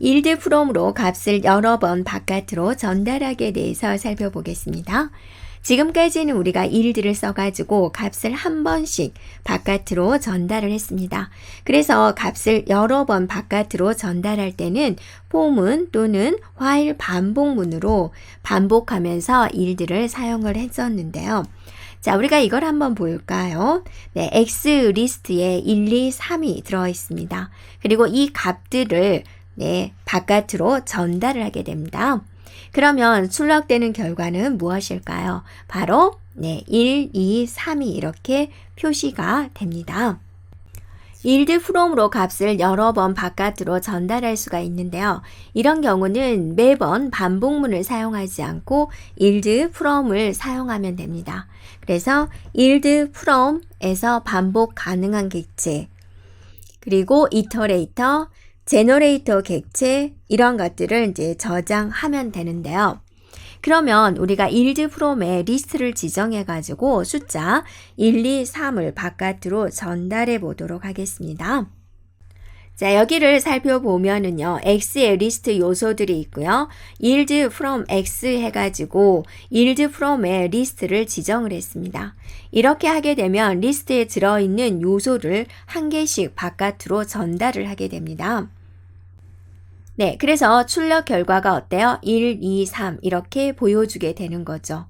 yield from으로 값을 여러 번 바깥으로 전달하게 대해서 살펴보겠습니다. 지금까지는 우리가 yield를 써가지고 값을 한 번씩 바깥으로 전달을 했습니다. 그래서 값을 여러 번 바깥으로 전달할 때는 폼은 또는 while 반복문으로 반복하면서 yield를 사용을 했었는데요. 자, 우리가 이걸 한번 볼까요? 네, X 리스트에 1, 2, 3이 들어 있습니다. 그리고 이 값들을 네, 바깥으로 전달을 하게 됩니다. 그러면 출력되는 결과는 무엇일까요? 바로 네, 1, 2, 3이 이렇게 표시가 됩니다. yield from으로 값을 여러 번 바깥으로 전달할 수가 있는데요. 이런 경우는 매번 반복문을 사용하지 않고 yield from을 사용하면 됩니다. 그래서 yield from에서 반복 가능한 객체 그리고 iterator, 제너레이터 객체 이런 것들을 이제 저장하면 되는데요. 그러면 우리가 yield from의 리스트를 지정해 가지고 숫자 1, 2, 3을 바깥으로 전달해 보도록 하겠습니다. 자, 여기를 살펴보면은요, X의 리스트 요소들이 있고요. yield from X 해가지고 yield from의 리스트를 지정을 했습니다. 이렇게 하게 되면 리스트에 들어있는 요소를 한 개씩 바깥으로 전달을 하게 됩니다. 네, 그래서 출력 결과가 어때요? 1, 2, 3 이렇게 보여주게 되는 거죠.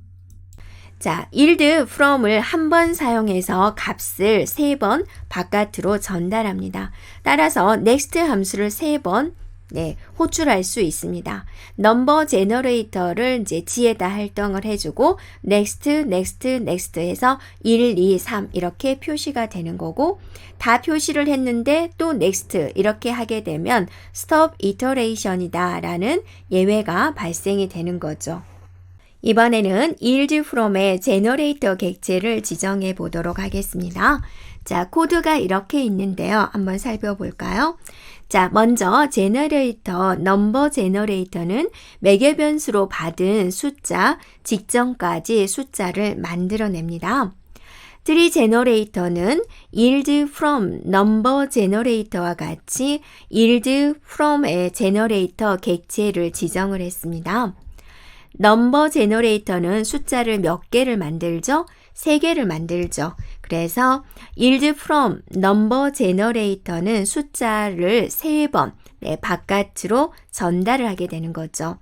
자, yield from을 한 번 사용해서 값을 세 번 바깥으로 전달합니다. 따라서 next 함수를 세번 네, 호출할 수 있습니다. 넘버 제너레이터를 이제 지에다 할당을 해주고 next, next, next 해서 1, 2, 3 이렇게 표시가 되는 거고 다 표시를 했는데 또 next 이렇게 하게 되면 stop iteration이다 라는 예외가 발생이 되는 거죠. 이번에는 yield from의 제너레이터 객체를 지정해 보도록 하겠습니다. 자, 코드가 이렇게 있는데요. 한번 살펴볼까요? 자, 먼저 제너레이터, 넘버 제너레이터는 매개 변수로 받은 숫자 직전까지 숫자를 만들어냅니다. 트리 제너레이터는 yield from number generator와 같이 yield from의 제너레이터 객체를 지정을 했습니다. 넘버 제너레이터는 숫자를 몇 개를 만들죠? 세 개를 만들죠. 그래서 yield from number generator는 숫자를 세 번 네, 바깥으로 전달을 하게 되는 거죠.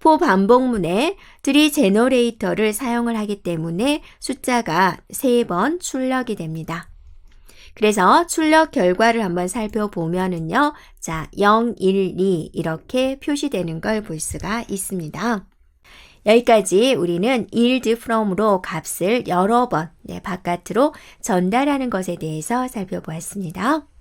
포 반복문에 트리 제너레이터를 사용을 하기 때문에 숫자가 세 번 출력이 됩니다. 그래서 출력 결과를 한번 살펴보면은요. 자, 0, 1, 2 이렇게 표시되는 걸 볼 수가 있습니다. 여기까지 우리는 yield from으로 값을 여러 번 네, 바깥으로 전달하는 것에 대해서 살펴보았습니다.